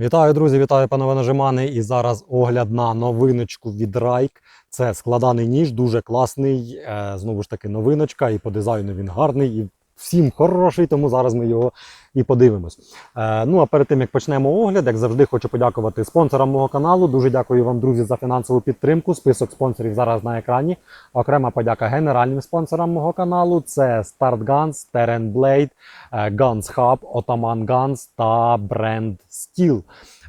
Вітаю, друзі! Вітаю, панове нажимани. І зараз огляд на новиночку від Райк. Це складаний ніж, дуже класний. Е, знову ж таки, новиночка, і по дизайну він гарний, і всім хороший, тому зараз ми його і подивимось. Е, ну а перед тим як почнемо огляд, як завжди, хочу подякувати спонсорам мого каналу. Дуже дякую вам, друзі, за фінансову підтримку. Список спонсорів зараз на екрані. Окрема подяка генеральним спонсорам мого каналу: це Start Guns, Terran Blade, е, Guns Hub, Ottoman Guns та бренд Steel.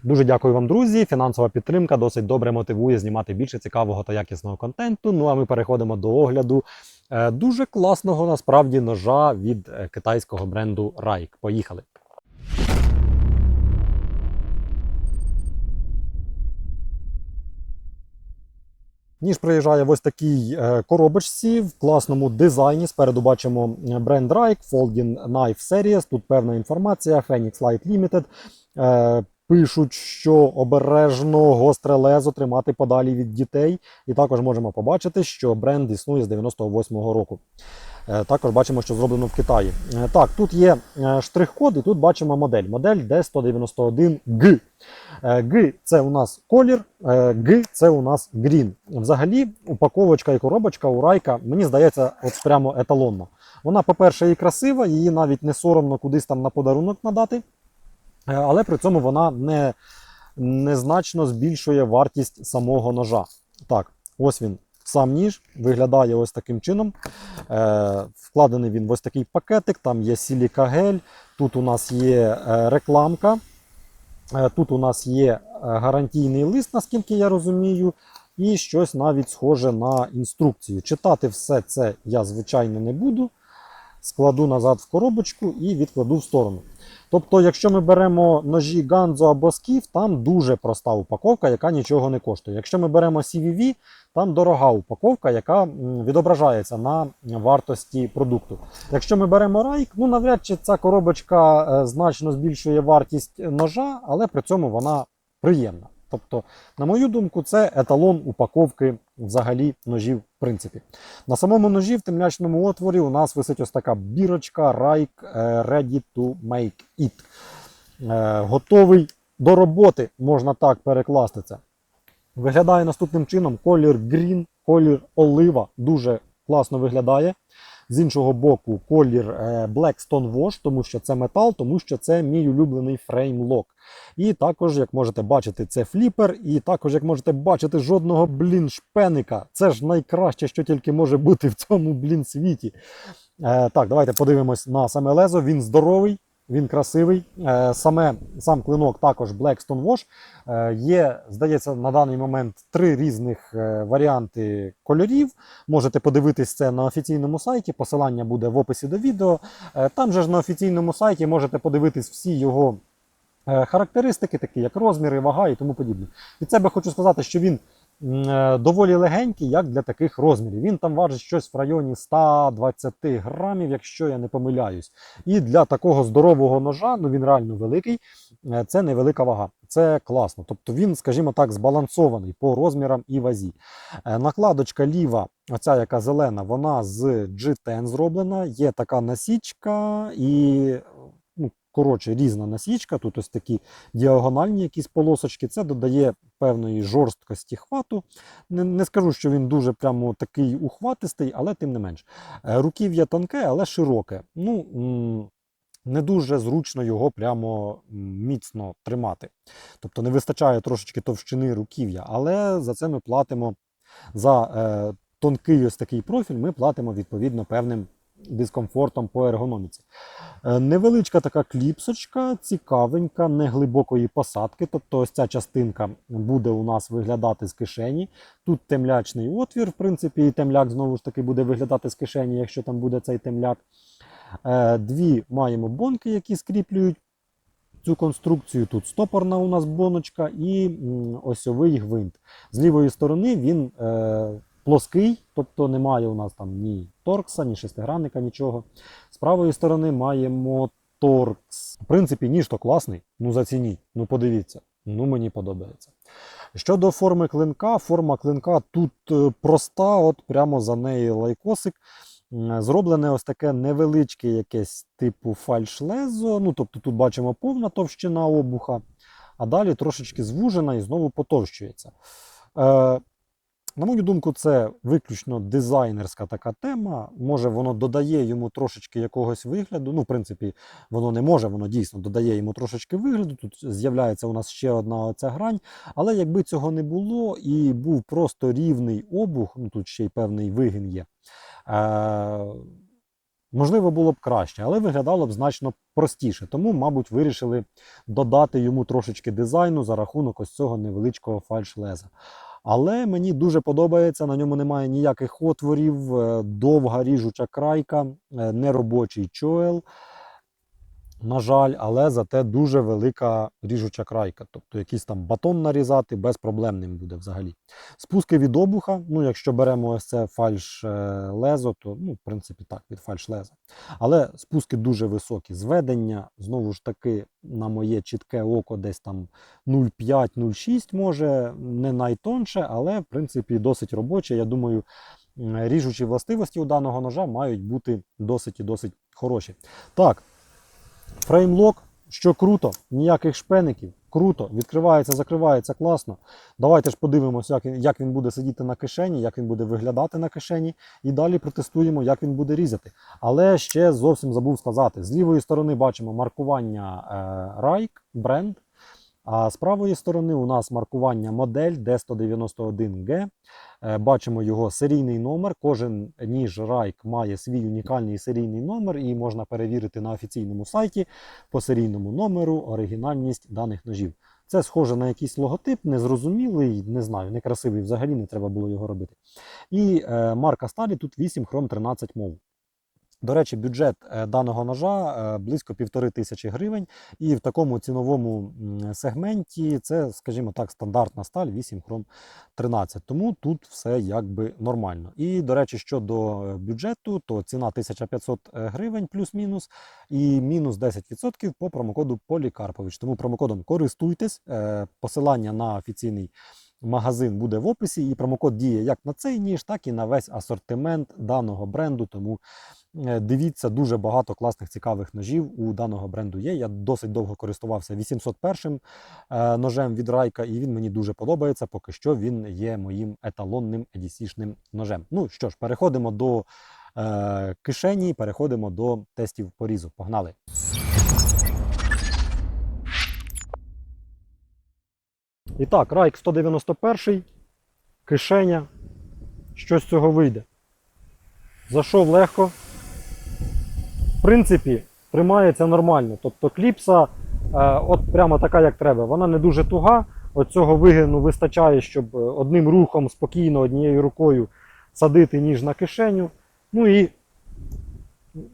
Дуже дякую вам, друзі. Фінансова підтримка досить добре мотивує знімати більше цікавого та якісного контенту. Ну а ми переходимо до огляду дуже класного насправді ножа від е, китайського бренду Raik. Поїхали. Ніж приїжджає в ось такій е, коробочці в класному дизайні. Спереду бачимо е, бренд Raik, Folding Knife Series. Тут певна інформація, Phoenix Light Limited. Пишуть, що обережно гостре лезо тримати подалі від дітей. І також можемо побачити, що бренд існує з 98-го року. Е, Також бачимо, що зроблено в Китаї. Е, Так, тут є е, штрих-код, і тут бачимо модель. Модель D191G. Е, Г це у нас колір, Г це у нас грін. Взагалі, упаковочка і коробочка у райка, мені здається, от прямо еталонна. Вона, по-перше, і красива, її навіть не соромно кудись там на подарунок надати. Е, Але при цьому вона не, незначно збільшує вартість самого ножа. Так, ось він. Сам ніж виглядає ось таким чином. Е, вкладений він в ось такий пакетик, там є сілікагель, тут у нас є е, рекламка, е, тут у нас є гарантійний лист, наскільки я розумію, і щось навіть схоже на інструкцію. Читати все це я, звичайно, не буду. Складу назад в коробочку і відкладу в сторону. Тобто, якщо ми беремо ножі Ганзо або Скіф, там дуже проста упаковка, яка нічого не коштує. Якщо ми беремо CVV, там дорога упаковка, яка відображається на вартості продукту. Якщо ми беремо райк, ну навряд чи ця коробочка е, значно збільшує вартість ножа, але при цьому вона приємна. Тобто, на мою думку, це еталон упаковки взагалі ножів, в принципі. На самому ножі в темлячному отворі у нас висить ось така бірочка Raik е, Ready to Make It. Е, Готовий до роботи, можна так перекласти це. Виглядає наступним чином: колір green, колір олива дуже класно виглядає. З іншого боку, колір Blackstone Black Stone Wash, тому що це метал, тому що це мій улюблений фреймлок. І також, як можете бачити, це фліпер. І також, як можете бачити, жодного блін шпеника. Це ж найкраще, що тільки може бути в цьому блін світі. Е, так, давайте подивимось на саме лезо. Він здоровий, він красивий. Е, саме сам клинок також Black Stone Wash. Е, є, здається, на даний момент три різних е, варіанти кольорів. Можете подивитись це на офіційному сайті. Посилання буде в описі до відео. Там же ж на офіційному сайті можете подивитись всі його характеристики, такі як розміри, вага і тому подібне. Від себе хочу сказати, що він доволі легенький, як для таких розмірів. Він там важить щось в районі 120 грамів, якщо я не помиляюсь. І для такого здорового ножа, ну він реально великий, е, це невелика вага. Це класно. Тобто він, скажімо так, збалансований по розмірам і вазі. Е, Накладочка ліва, оця яка зелена, вона з G10 зроблена. Є така насічка і ну, коротше, різна насічка. Тут ось такі діагональні якісь полосочки. Це додає певної жорсткості хвату. Не, не скажу, що він дуже прямо такий ухватистий, але тим не менш. Е, Руків'я тонке, але широке. Ну, не дуже зручно його прямо міцно тримати. Тобто не вистачає трошечки товщини руків'я, але за це ми платимо за е, тонкий ось такий профіль, ми платимо відповідно певним дискомфортом по ергономіці. Е, Невеличка така кліпсочка, цікавенька, неглибокої посадки. Тобто ось ця частинка буде у нас виглядати з кишені. Тут темлячний отвір, в принципі, і темляк знову ж таки буде виглядати з кишені, якщо там буде цей темляк. Е, Дві маємо бонки, які скріплюють цю конструкцію. Тут стопорна у нас боночка і осьовий гвинт. З лівої сторони він е, плоский, тобто немає у нас там ні торкса, ні шестигранника, нічого. З правої сторони маємо торкс. В принципі, ніж то класний. Ну зацініть, ну подивіться. Ну мені подобається. Щодо форми клинка, форма клинка тут е, проста, от прямо за неї лайкосик. Зроблене ось таке невеличке якесь типу фальш-лезо. Ну, тобто тут бачимо повна товщина обуха. а далі трошечки звужена і знову потовщується. Е, на мою думку, це виключно дизайнерська така тема. Може, воно додає йому трошечки якогось вигляду. Ну, в принципі, воно не може, воно дійсно додає йому трошечки вигляду. Тут з'являється у нас ще одна оця грань. Але якби цього не було і був просто рівний обух, ну тут ще й певний вигін є. Е- Можливо, було б краще, але виглядало б значно простіше. Тому, мабуть, вирішили додати йому трошечки дизайну за рахунок ось цього невеличкого фальш-леза. Але мені дуже подобається, на ньому немає ніяких отворів, е, довга ріжуча крайка, е, неробочий чоел. На жаль, але зате дуже велика ріжуча крайка. Тобто якийсь там батон нарізати без проблем ним буде взагалі. Спуски від обуха, ну якщо беремо ось це фальш е, лезо, то ну, в принципі так, від фальш леза. Але спуски дуже високі. Зведення, знову ж таки, на моє чітке око, десь там 0,5-0,6 може, не найтонше, але в принципі досить робоче. Я думаю, ріжучі властивості у даного ножа мають бути досить і досить хороші. Так, фреймлок, що круто, ніяких шпеників. Круто, відкривається, закривається класно. Давайте ж подивимося, як він, як він буде сидіти на кишені, як він буде виглядати на кишені, і далі протестуємо, як він буде різати. Але ще зовсім забув сказати: з лівої сторони бачимо маркування е, Райк, бренд. А з правої сторони у нас маркування модель D191G. Е, Бачимо його серійний номер. Кожен ніж Rike має свій унікальний серійний номер, і можна перевірити на офіційному сайті по серійному номеру оригінальність даних ножів. Це схоже на якийсь логотип, незрозумілий, не знаю, некрасивий взагалі, не треба було його робити. І е, марка сталі тут 8 хром 13 мов. До речі, бюджет е, даного ножа е, близько півтори тисячі гривень, і в такому ціновому сегменті це, скажімо так, стандартна сталь 8 хром 13. Тому тут все якби нормально. І до речі, щодо е, бюджету, то ціна 1500 гривень плюс-мінус, і мінус 10% по промокоду Полікарпович. Тому промокодом користуйтесь. Посилання на офіційний магазин буде в описі, і промокод діє як на цей ніж, так і на весь асортимент даного бренду. Тому Е, Дивіться, дуже багато класних цікавих ножів у даного бренду є. Я досить довго користувався 801 е, ножем від Райка, і він мені дуже подобається. Поки що він є моїм еталонним едісішним ножем. Ну що ж, переходимо до е, кишені, переходимо до тестів порізу. Погнали! І так, Райк 191, кишеня. Що з цього вийде? Зайшов легко. В принципі, тримається нормально. Тобто кліпса, е, от прямо така, як треба. Вона не дуже туга. От цього вигину вистачає, щоб е, одним рухом спокійно однією рукою садити ніж на кишеню. Ну і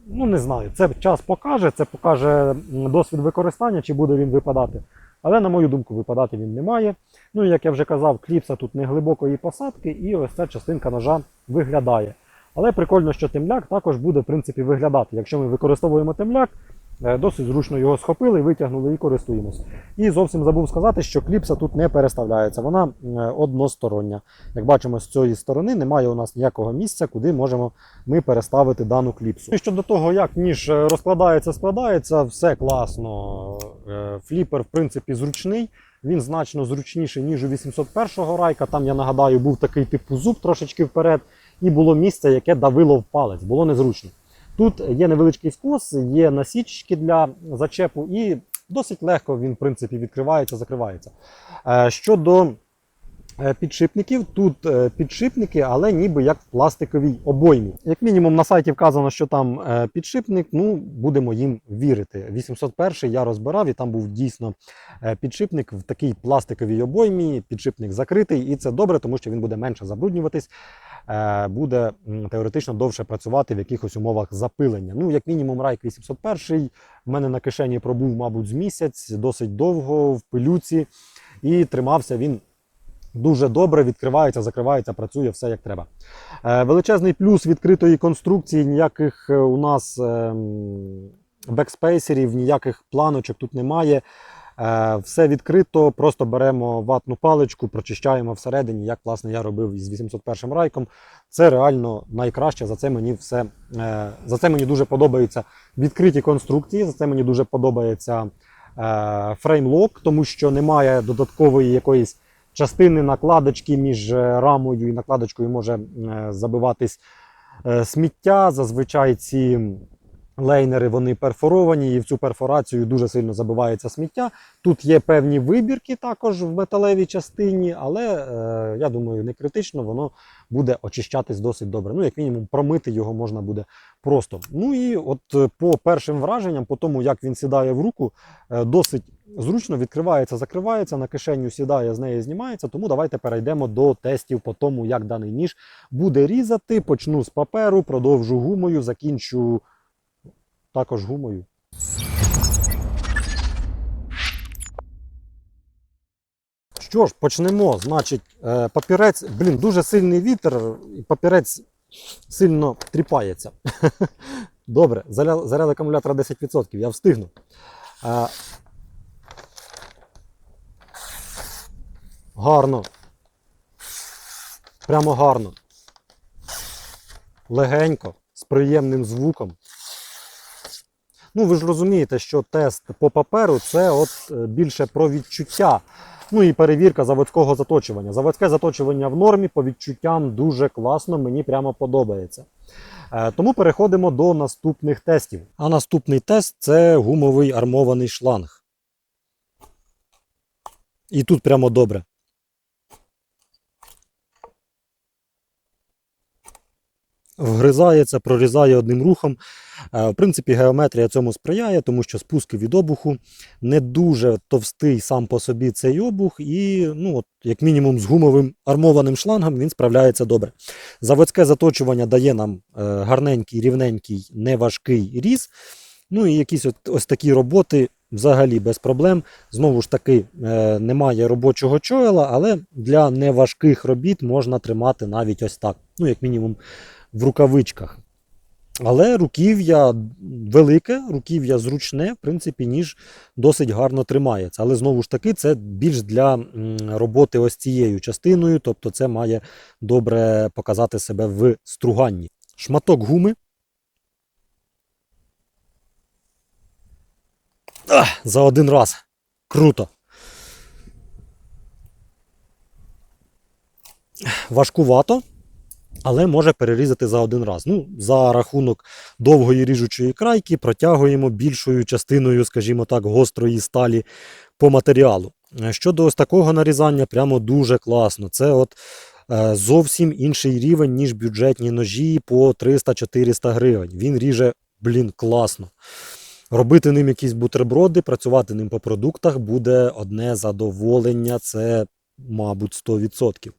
ну не знаю, це час покаже, це покаже досвід використання, чи буде він випадати. Але, на мою думку, випадати він не має. Ну і як я вже казав, кліпса тут не глибокої посадки, і ось ця частинка ножа виглядає. Але прикольно, що темляк також буде в принципі виглядати. Якщо ми використовуємо темляк, досить зручно його схопили, витягнули і користуємось. І зовсім забув сказати, що кліпса тут не переставляється, вона е, одностороння. Як бачимо, з цієї сторони немає у нас ніякого місця, куди можемо ми переставити дану кліпсу. І щодо того, як ніж е, розкладається, складається, все класно. Е, Фліпер, в принципі, зручний. Він значно зручніший, ніж у 801-го райка. Там, я нагадаю, був такий типу зуб трошечки вперед, і було місце, яке давило в палець, було незручно. Тут є невеличкий скос, є насічки для зачепу, і досить легко він, в принципі, відкривається, закривається. Е, Щодо підшипників, тут е, підшипники, але ніби як в пластиковій обоймі. Як мінімум на сайті вказано, що там е, підшипник, ну будемо їм вірити. 801 я розбирав, і там був дійсно е, підшипник в такій пластиковій обоймі, підшипник закритий, і це добре, тому що він буде менше забруднюватись, е, буде теоретично довше працювати в якихось умовах запилення. Ну, як мінімум, Райк 801 в мене на кишені пробув, мабуть, з місяць, досить довго в пилюці, і тримався він. Дуже добре відкривається, закривається, працює все як треба. Е, величезний плюс відкритої конструкції, ніяких е, у нас ем, бекспейсерів, ніяких планочок тут немає. Е, все відкрито, просто беремо ватну паличку, прочищаємо всередині, як власне я робив із 801 райком. Це реально найкраще. За це мені все за це мені дуже подобаються відкриті конструкції. За це мені дуже подобається фреймлок, тому що немає додаткової якоїсь частини накладочки між е, рамою і накладочкою може е, забиватись е, сміття. Зазвичай ці лейнери вони перфоровані, і в цю перфорацію дуже сильно забивається сміття. Тут є певні вибірки також в металевій частині, але я думаю, не критично, воно буде очищатись досить добре. Ну, як мінімум, промити його можна буде просто. Ну і от по першим враженням, по тому, як він сідає в руку, досить зручно відкривається, закривається, на кишеню сідає, з неї знімається. Тому давайте перейдемо до тестів по тому, як даний ніж буде різати. Почну з паперу, продовжу гумою, закінчу також гумою. Що ж, почнемо. Значить, е, папірець, блін, дуже сильний вітер, і папірець сильно тріпається. Добре, заряд, заряд акумулятора 10%, я встигну. Гарно. Прямо гарно. Легенько, з приємним звуком. Ну, ви ж розумієте, що тест по паперу це от е, більше про відчуття. Ну і перевірка заводського заточування. Заводське заточування в нормі по відчуттям дуже класно, мені прямо подобається. Е, Тому переходимо до наступних тестів. А наступний тест це гумовий армований шланг. І тут прямо добре. Вгризається, прорізає одним рухом. Е, В принципі, геометрія цьому сприяє, тому що спуски від обуху не дуже товстий сам по собі цей обух, і, ну, от, як мінімум, з гумовим армованим шлангом він справляється добре. Заводське заточування дає нам е, гарненький, рівненький, неважкий різ. Ну і якісь от, ось такі роботи взагалі без проблем. Знову ж таки, е, немає робочого чойла, але для неважких робіт можна тримати навіть ось так. Ну, як мінімум, в рукавичках. Але руків'я велике, руків'я зручне, в принципі, ніж досить гарно тримається. Але знову ж таки, це більш для роботи ось цією частиною, тобто це має добре показати себе в струганні. Шматок гуми. Ах, за один раз. Круто. Важкувато але може перерізати за один раз. Ну, За рахунок довгої ріжучої крайки протягуємо більшою частиною, скажімо так, гострої сталі по матеріалу. Е, Щодо ось такого нарізання, прямо дуже класно. Це от е, зовсім інший рівень, ніж бюджетні ножі по 300-400 гривень. Він ріже, блін, класно. Робити ним якісь бутерброди, працювати ним по продуктах буде одне задоволення, це, мабуть, 100%.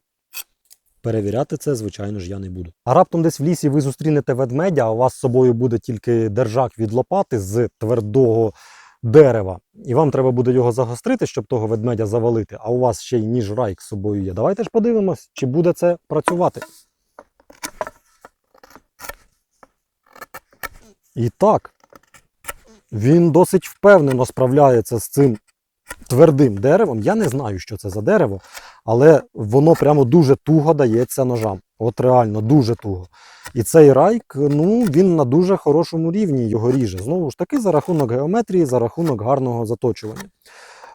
Перевіряти це, звичайно ж, я не буду. А раптом десь в лісі ви зустрінете ведмедя, а у вас з собою буде тільки держак від лопати з твердого дерева. І вам треба буде його загострити, щоб того ведмедя завалити. А у вас ще й ніж райк з собою є. Давайте ж подивимось, чи буде це працювати. І так, він досить впевнено справляється з цим твердим деревом. Я не знаю, що це за дерево, але воно прямо дуже туго дається ножам. От реально дуже туго. І цей райк, ну він на дуже хорошому рівні його ріже. Знову ж таки, за рахунок геометрії, за рахунок гарного заточування.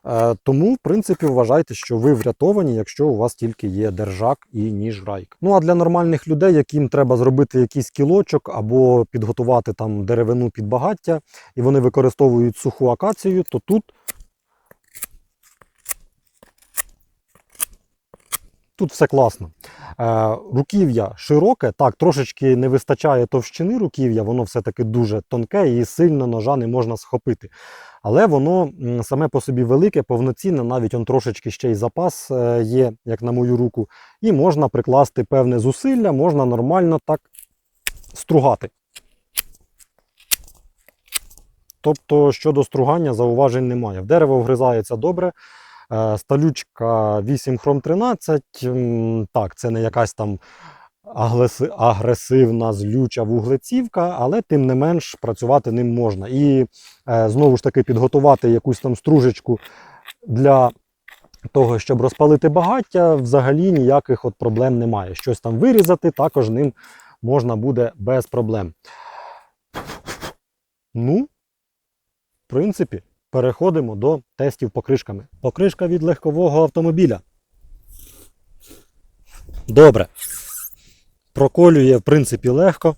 Е, тому, в принципі, вважайте, що ви врятовані, якщо у вас тільки є держак і ніж райк. Ну а для нормальних людей, яким треба зробити якийсь кілочок або підготувати там деревину під багаття, і вони використовують суху акацію, то тут Тут все класно. Е, руків'я широке, так, трошечки не вистачає товщини руків'я, воно все-таки дуже тонке і сильно ножа не можна схопити. Але воно саме по собі велике, повноцінне, навіть он трошечки ще й запас е, є, як на мою руку, і можна прикласти певне зусилля, можна нормально так стругати. Тобто щодо стругання зауважень немає. В дерево вгризається добре. Сталючка 8 хром 13. Так, це не якась там агресивна злюча вуглецівка, але тим не менш працювати ним можна. І е, знову ж таки підготувати якусь там стружечку для того, щоб розпалити багаття, взагалі ніяких от проблем немає. Щось там вирізати, також ним можна буде без проблем. Ну, в принципі, переходимо до тестів покришками. Покришка від легкового автомобіля. Добре. Проколює, в принципі, легко.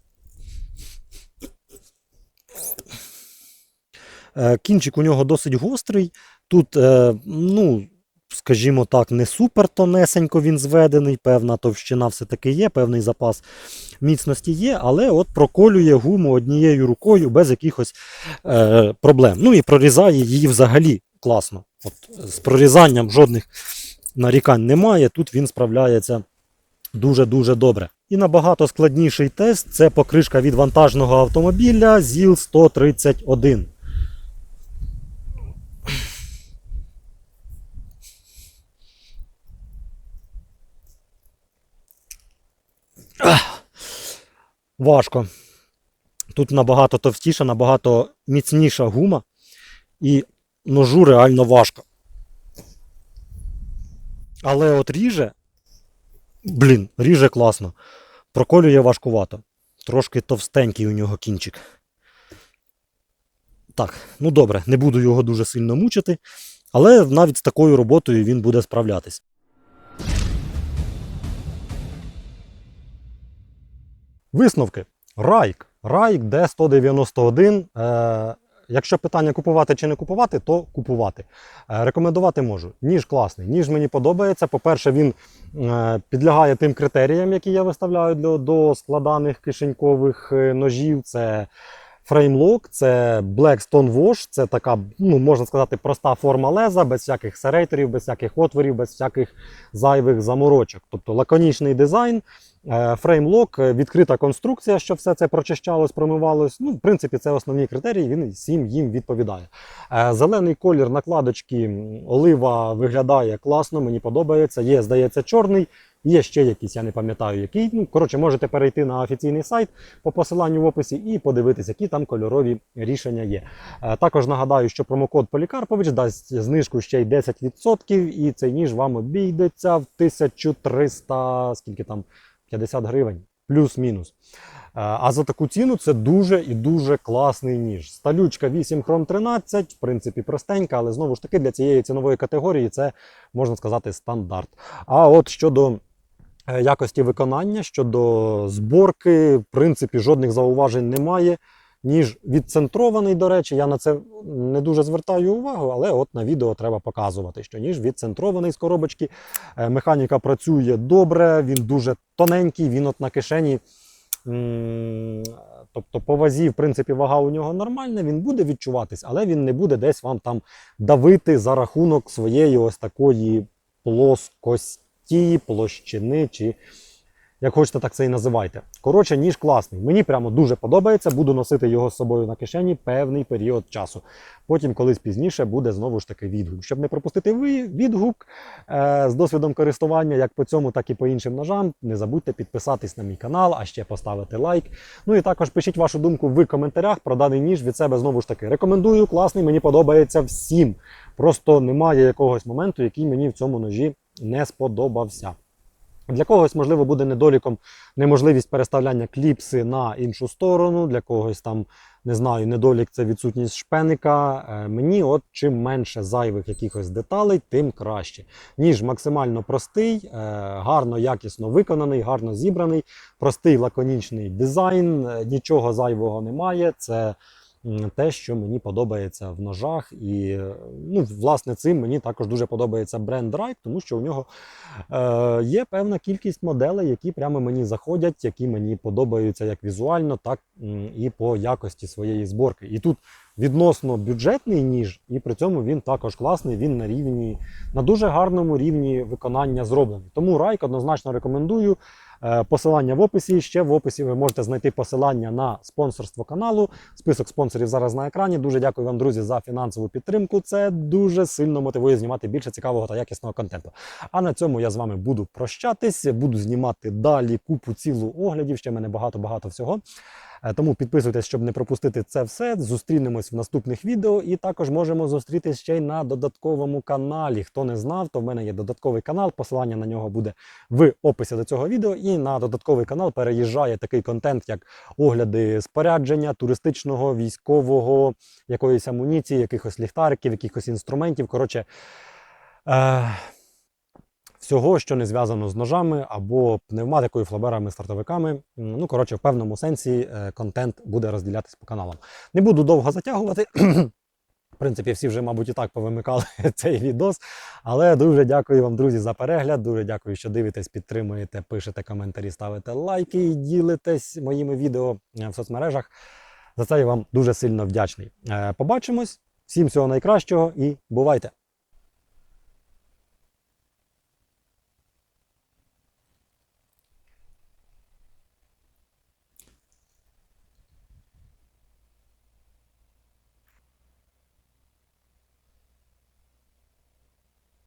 Е, Кінчик у нього досить гострий. Тут, е, ну, скажімо так, не супер тонесенько він зведений, певна товщина все-таки є, певний запас міцності є, але от проколює гуму однією рукою без якихось е, проблем. Ну і прорізає її взагалі класно. От е, З прорізанням жодних нарікань немає. Тут він справляється дуже-дуже добре. І набагато складніший тест це покришка від вантажного автомобіля ЗІЛ-131. Важко. Тут набагато товстіша, набагато міцніша гума, і ножу реально важко. Але от ріже, блін, ріже класно. Проколює важкувато. Трошки товстенький у нього кінчик. Так, ну добре, не буду його дуже сильно мучити, але навіть з такою роботою він буде справлятись. Висновки. Райк. Райк D191. Е, якщо питання купувати чи не купувати, то купувати. Е, рекомендувати можу. Ніж класний, ніж мені подобається. По-перше, він е, підлягає тим критеріям, які я виставляю до, до складаних кишенькових е, ножів. Це фреймлок, це Black Stone Wash, це така, ну, можна сказати, проста форма леза, без всяких серейторів, без всяких отворів, без всяких зайвих заморочок. Тобто лаконічний дизайн, фреймлок, е, відкрита конструкція, що все це прочищалось, промивалось. Ну, в принципі, це основні критерії, він всім їм відповідає. Е, Зелений колір накладочки олива виглядає класно, мені подобається. Є, здається, чорний. Є ще якийсь, я не пам'ятаю, який. Ну, коротше, можете перейти на офіційний сайт по посиланню в описі і подивитися, які там кольорові рішення є. Е, Також нагадаю, що промокод Полікарпович дасть знижку ще й 10%, і цей ніж вам обійдеться в 1300, скільки там, 50 гривень, плюс-мінус. Е, А за таку ціну це дуже і дуже класний ніж. Сталючка 8 хром 13, в принципі, простенька, але знову ж таки для цієї цінової категорії це можна сказати стандарт. А от щодо е, якості виконання, щодо зборки, в принципі, жодних зауважень немає. Ніж відцентрований, до речі, я на це не дуже звертаю увагу, але от на відео треба показувати, що ніж відцентрований з коробочки. Е, Механіка працює добре, він дуже тоненький, він от на кишені. Тобто по вазі, в принципі, вага у нього нормальна, він буде відчуватись, але він не буде десь вам там давити за рахунок своєї ось такої плоскості, площини чи як хочете, так це і називайте. Коротше, ніж класний. Мені прямо дуже подобається. Буду носити його з собою на кишені певний період часу. Потім, колись пізніше, буде знову ж таки відгук. Щоб не пропустити відгук е, з досвідом користування, як по цьому, так і по іншим ножам. Не забудьте підписатись на мій канал, а ще поставити лайк. Ну і також пишіть вашу думку в коментарях про даний ніж від себе знову ж таки. Рекомендую, класний, мені подобається всім. Просто немає якогось моменту, який мені в цьому ножі не сподобався. Для когось, можливо, буде недоліком неможливість переставляння кліпси на іншу сторону, для когось там, не знаю, недолік це відсутність шпеника. Е, Мені от чим менше зайвих якихось деталей, тим краще. Ніж максимально простий, е, гарно, якісно виконаний, гарно зібраний, простий лаконічний дизайн, е, нічого зайвого немає. Це те, що мені подобається в ножах. І е, ну, власне цим мені також дуже подобається бренд Rike, тому що у нього е, є певна кількість моделей, які прямо мені заходять, які мені подобаються як візуально, так і по якості своєї зборки. І тут відносно бюджетний ніж, і при цьому він також класний, він на рівні, на дуже гарному рівні виконання зроблений. Тому Rike однозначно рекомендую. Е, Посилання в описі. Ще в описі ви можете знайти посилання на спонсорство каналу. Список спонсорів зараз на екрані. Дуже дякую вам, друзі, за фінансову підтримку. Це дуже сильно мотивує знімати більше цікавого та якісного контенту. А на цьому я з вами буду прощатись. Буду знімати далі купу цілу оглядів. Ще в мене багато-багато всього. Е, Тому підписуйтесь, щоб не пропустити це все. Зустрінемось в наступних відео, і також можемо зустрітись ще й на додатковому каналі. Хто не знав, то в мене є додатковий канал. Посилання на нього буде в описі до цього відео. І на додатковий канал переїжджає такий контент, як огляди спорядження, туристичного, військового, якоїсь амуніції, якихось ліхтариків, якихось інструментів. Коротше. Е- всього, що не зв'язано з ножами або пневматикою, флаберами, стартовиками. Ну, коротше, в певному сенсі е, контент буде розділятись по каналам. Не буду довго затягувати. В принципі, всі вже, мабуть, і так повимикали цей відос. Але дуже дякую вам, друзі, за перегляд. Дуже дякую, що дивитесь, підтримуєте, пишете коментарі, ставите лайки і ділитесь моїми відео е, в соцмережах. За це я вам дуже сильно вдячний. Е, Побачимось. Всім всього найкращого і бувайте!